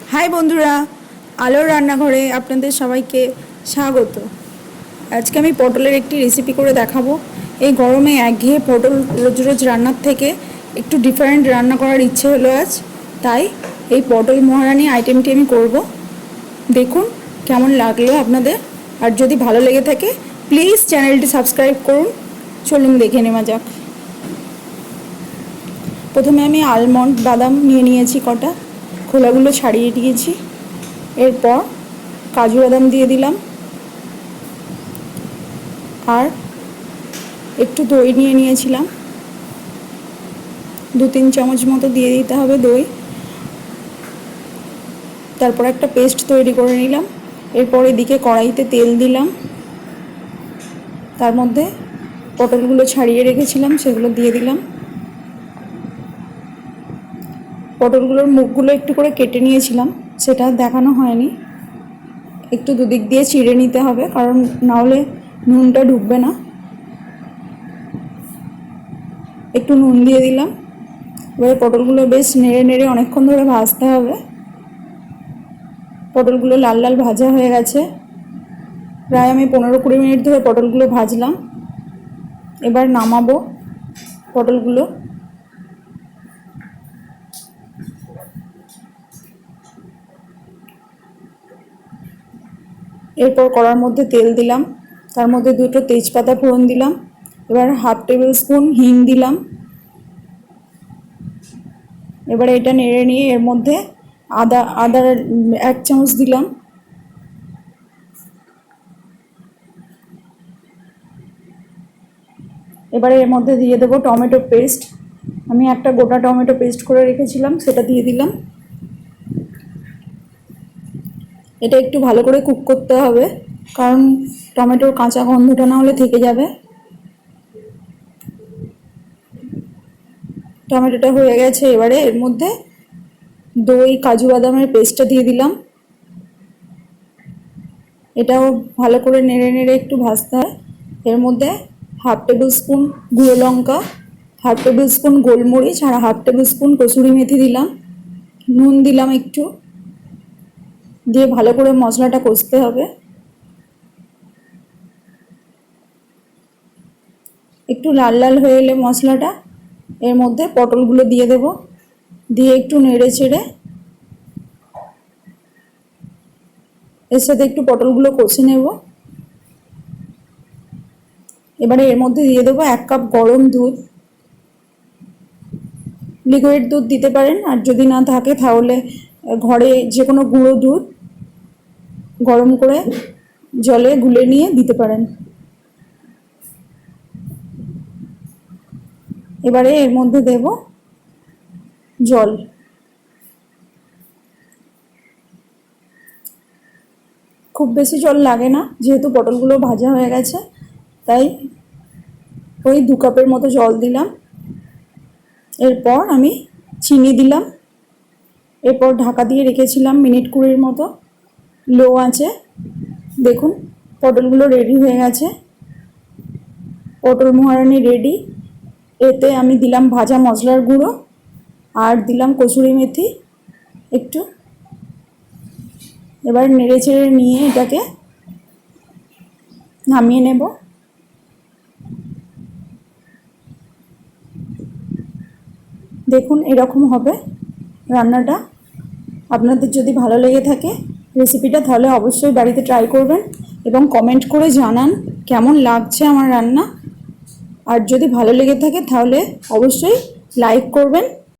High বন্ধুরা, আলোর রান্নাঘরে আপনাদের সবাইকে স্বাগত। আজকে আমি পটলের একটি রেসিপি করে দেখাবো। এই গরমে একঘেয়ে পটল রোজ রোজ রান্নার থেকে একটু ডিফারেন্ট রান্না করার ইচ্ছে হলো আজ। তাই এই পটল মহারানি আইটেমটি আমি করব। দেখুন কেমন লাগল আপনাদের। আর যদি ভালো লেগে থাকে প্লিজ চ্যানেলটি সাবস্ক্রাইব করুন। চলুন দেখে নেওয়া যাক। প্রথমে আমি আলমন্ড বাদাম নিয়ে নিয়েছি কটা। খোলাগুলো ছাড়িয়ে দিয়েছি। এরপর কাজু বাদাম দিয়ে দিলাম। আর একটু দই নিয়ে নিয়েছিলাম। দু তিন চামচ মতো দিয়ে দিতে হবে দই। তারপর একটা পেস্ট তৈরি করে নিলাম। এরপর এদিকে কড়াইতে তেল দিলাম। তার মধ্যে পটলগুলো ছাড়িয়ে রেখেছিলাম, সেগুলো দিয়ে দিলাম। পটলগুলোর মুখগুলো একটু করে কেটে নিয়েছিলাম, সেটা দেখানো হয়নি। একটু দুদিক দিয়ে চিড়ে নিতে হবে, কারণ নাহলে নুনটা ঢুকবে না। একটু নুন দিয়ে দিলাম। এবারে পটলগুলো বেশ নেড়ে নেড়ে অনেকক্ষণ ধরে ভাজতে হবে। পটলগুলো লাল লাল ভাজা হয়ে গেছে। প্রায় আমি পনেরো কুড়ি মিনিট ধরে পটলগুলো ভাজলাম। এবার নামাবো পটলগুলো। এরপর কড়ার মধ্যে তেল দিলাম। তার মধ্যে দুটো তেজপাতা ফোড়ন দিলাম। এবার হাফ টেবিল স্পুন হিং দিলাম। এবারে এটা নেড়ে নিয়ে এর মধ্যে আদা, আদার এক চামচ দিলাম। এবারে এর মধ্যে দিয়ে দেবো টমেটো পেস্ট। আমি একটা গোটা টমেটো পেস্ট করে রেখেছিলাম, সেটা দিয়ে দিলাম। এটা একটু ভালো করে কুক করতে হবে, কারণ টমেটোর কাঁচা গন্ধটা না হলে থেকে যাবে। টমেটোটা হয়ে গেছে এবারে, এর মধ্যে দই, কাজু বাদামের পেস্টটা দিয়ে দিলাম। এটাও ভালো করে নেড়ে নেড়ে একটু ভাজতে হয়। এর মধ্যে হাফ টেবিল স্পুন গুঁড়ো লঙ্কা হাফ টেবিল স্পুন গোলমরিচ, আর হাফ টেবিল স্পুন কসুরি মেথি দিলাম। নুন দিলাম একটু। দিয়ে ভালো করে মশলাটা কষতে হবে। একটু লাল লাল হয়ে এলে মশলাটা, এর মধ্যে পটলগুলো দিয়ে দেব। দিয়ে একটু নেড়ে চেড়ে এর সাথে একটু পটলগুলো কষে নেব। এবারে এর মধ্যে দিয়ে দেবো এক কাপ গরম দুধ। লিকুইড দুধ দিতে পারেন, আর যদি না থাকে তাহলে ঘরে যে কোনো গুঁড়ো দুধ। গরম করে জলে গুলে নিয়ে দিতে পারেন। এবারে এর মধ্যে দেব জল। খুব বেশি জল লাগে না, যেহেতু পটলগুলো ভাজা হয়ে গেছে, তাই ওই দু কাপের মতো জল দিলাম। এরপর আমি চিনি দিলাম। এরপর ঢাকা দিয়ে রেখেছিলাম মিনিট কুড়ির মতো। লো আছে। দেখুন, পটলগুলো রেডি হয়ে গেছে। পটল মহারানি রেডি এতে আমি দিলাম ভাজা মশলার গুঁড়ো আর দিলাম কসুরি মেথি একটু। এবার নেড়ে চেড়ে নিয়ে এটাকে নামিয়ে নেব। দেখুন, এরকম হবে রান্নাটা। আপনাদের যদি ভালো লেগে থাকে রেসিপিটা তাহলে অবশ্যই বাড়িতে ট্রাই করবেন এবং কমেন্ট করে জানান কেমন লাগছে আমার রান্না। আর যদি ভালো লেগে থাকে তাহলে অবশ্যই লাইক করবেন।